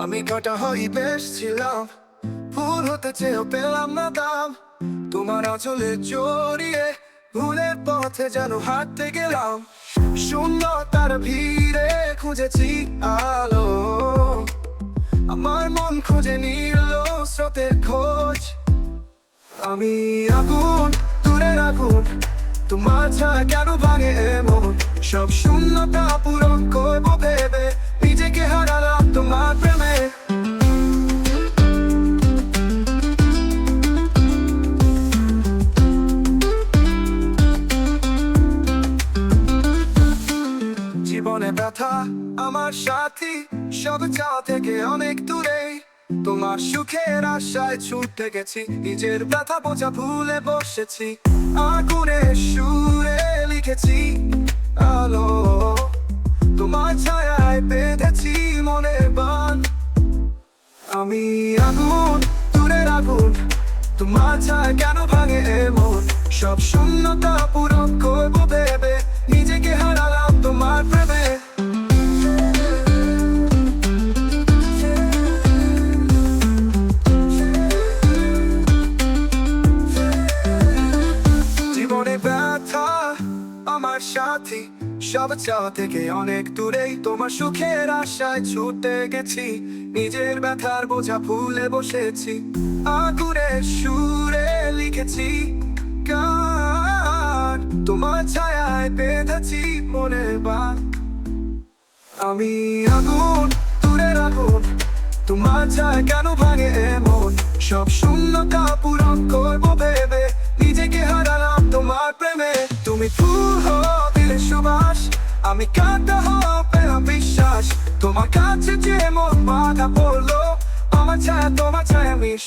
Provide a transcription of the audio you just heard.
আমি কাটা হই বেশ ছিলাম। ভুল হতে চেয়েও পেলাম না দাম। তোমার আঁচলে জড়িয়ে ভুলের পথে যেন হাঁটতে গেলাম। শূন্য তার ভিড়ে খুঁজেছি আলো। আমার মন খুঁজে নিল স্রোতের খোঁজ। আমি আগুন দূরের আগুন, তোমার ছায়া কেন ভাঙে এমন? সব শূন্যতা পূরণ করব ভেবে ব্যথা আমার সাথী, সব চাওয়া থেকে অনেক দূরে। তোমার সুখের আশায় ছুটতে গেছি, নিজের ব্যথা বোঝা ভুলে বসেছি। আগুনে সুরে লিখেছি, আলো। তোমার ছায়ায় বেঁধেছি মনের বান আমি আগুন, দূরের আগুন। তোমার ছায়া কেন ভাঙে এমন? সব শূন্যতা পূরণ করব ভেবে, নিজেকে হারালাম তোমার প্রেমে। জীবনে ব্যথা আমার সাথী। সব চাওয়া থেকে অনেক দূরেই তোমার সুখের আশায় ছুটে গেছি। নিজের ব্যথার বোঝা ভুলে বসেছি। আগুরে সুরে লিখেছি গান তোমার ছায়ায় বেঁধেছি মনে বান। আমি আগুন, দূরের আগুন, তোমার ছায়া কেন ভাঙে এমন? সব শূন্যতা পূরণ করব ভেবে আমি কাঁদতে হবে বিশ্বাস তোমার কাছে যে মন বাধা পড়ল আমার ছায়া, তোমার ছায়া মিশ।